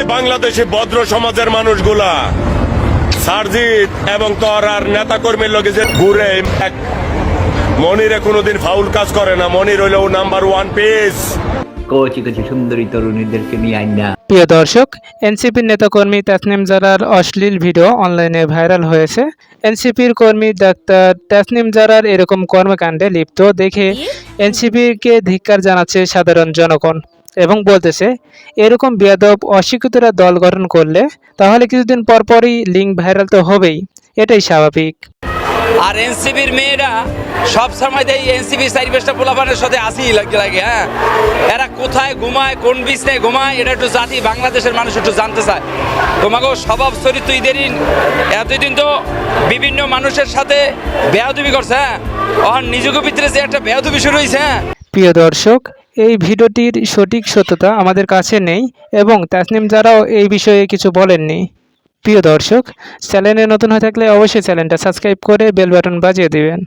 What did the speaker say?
ওই বাংলাদেশি ভদ্র সমাজের মানুষগুলা। সারজিৎ এবং তোর আর নেতা কর্মীর লোকে যে ঘুরে এক মনিরে কোনোদিন ফাউল কাজ করে না মনির হইল নাম্বার ওয়ান পিস। কচি কচি সুন্দরী তরুণীদেরকে নিয়ে আইনা প্রিয় দর্শক এনসিপির নেতাকর্মী তাসনিম জারার অশ্লীল ভিডিও অনলাইনে ভাইরাল হয়েছে। এনসিপির কর্মী ডাক্তার তাসনিম জারার এরকম কর্মকাণ্ডে লিপ্ত। দেখে এনসিপিকে ধিক্কার জানাচ্ছে সাধারণ জনগণ। এবং বলতেছে এরকম বেয়াদব অশিক্ষিতরা দল গঠন করলে তাহলে কিছুদিন পরপরই লিঙ্ক ভাইরাল তো হবেই। এটাই স্বাভাবিক। আর এনসিবির মেয়েরা সব সময় এই এনসিবি সাইবেসটা পোলাপানের সাথে আসি লাগে লাগে হ্যাঁ? এরা কোথায় ঘুমায় কোন বিছনায় ঘুমায় এটা একটু জাতি বাংলাদেশের মানুষ একটু জানতে চায়। তোমাকে স্বভাব চরিত্র ইদেরই এতদিন তো বিভিন্ন মানুষের সাথে বেয়াদুবি করছে হ্যাঁ? নিজেকে ভিতরে যে একটা বেয়াদুবি শুরু হয়েছে হ্যাঁ? প্রিয় দর্শক এই ভিডিওটির সঠিক সত্যতা আমাদের কাছে নেই এবং তাসনিম যারাও এই বিষয়ে কিছু বলেননি। প্রিয় দর্শক, চ্যানেলে নতুন হয়ে থাকলে অবশ্যই চ্যানেলটা সাবস্ক্রাইব করে বেল বাটন বাজিয়ে দিবেন।